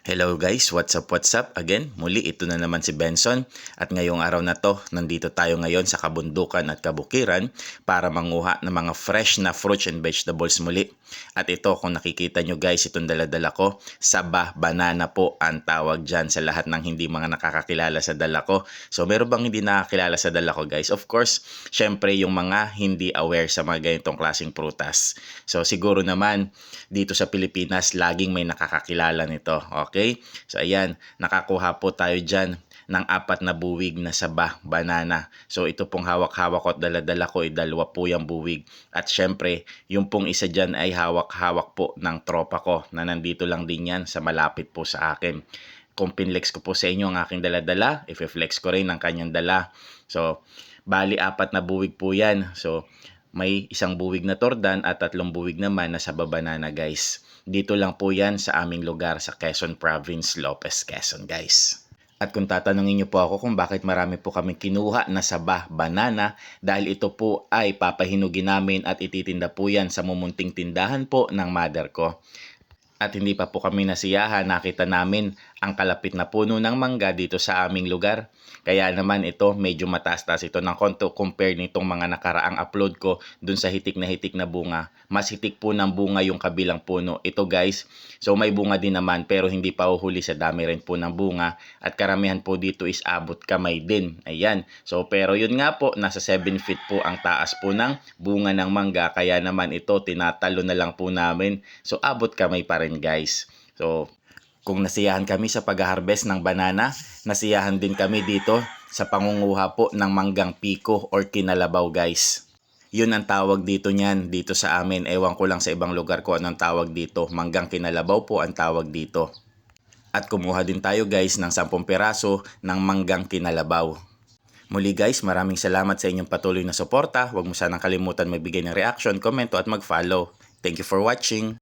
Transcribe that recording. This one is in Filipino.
Hello guys, what's up, what's up? Again, muli ito na naman si Benson at ngayong araw na to, nandito tayo ngayon sa kabundukan at kabukiran para manguha ng mga fresh na fruits and vegetables muli. At ito, kung nakikita nyo guys, itong daladala ko, saba, banana po ang tawag dyan sa lahat ng hindi mga nakakakilala sa dala ko. So meron bang hindi nakakilala sa dala ko guys? Of course, syempre yung mga hindi aware sa mga ganitong klaseng prutas. So siguro naman, dito sa Pilipinas, laging may nakakakilala nito. Okay? So ayan, nakakuha po tayo dyan ng apat na buwig na saba, banana. So ito pong hawak-hawak ko at daladala ko ay dalawa po yung buwig. At syempre, yung pong isa dyan ay hawak-hawak po ng tropa ko na nandito lang din yan sa malapit po sa akin. Kung pinlex ko po sa inyo ang aking daladala, i-flex ko rin ang kanyang dala. So, bali apat na buwig po yan. So, may isang buwig na tordan at tatlong buwig naman na saba banana guys. Dito lang po yan sa aming lugar sa Quezon Province, Lopez, Quezon guys. At kung tatanungin niyo po ako kung bakit marami po kami kinuha na saba banana, dahil ito po ay papahinugin namin at ititinda po yan sa mumunting tindahan po ng mother ko. At hindi pa po kami nasiyahan, nakita namin ang kalapit na puno ng mangga dito sa aming lugar. Kaya naman ito, medyo mataas-taas ito ng konto compare nitong mga nakaraang upload ko dun sa hitik na hitik na bunga. Mas hitik po ng bunga yung kabilang puno. Ito guys, so may bunga din naman pero hindi pa uhuli sa dami rin po ng bunga. At karamihan po dito is abot kamay din. Ayan. So pero yun nga po, nasa 7 feet po ang taas po ng bunga ng mangga. Kaya naman ito, tinatalo na lang po namin. So abot kamay pa rin guys. So kung nasiyahan kami sa pag-harvest ng banana, nasiyahan din kami dito sa pangunguha po ng manggang piko or kinalabaw guys. Yun ang tawag dito niyan dito sa amin. Ewan ko lang sa ibang lugar ko anong tawag dito. Manggang kinalabaw po ang tawag dito. At kumuha din tayo guys ng 10 peraso ng manggang kinalabaw. Muli guys, maraming salamat sa inyong patuloy na suporta. Huwag mo sanang kalimutan magbigay ng reaction, komento at mag-follow. Thank you for watching.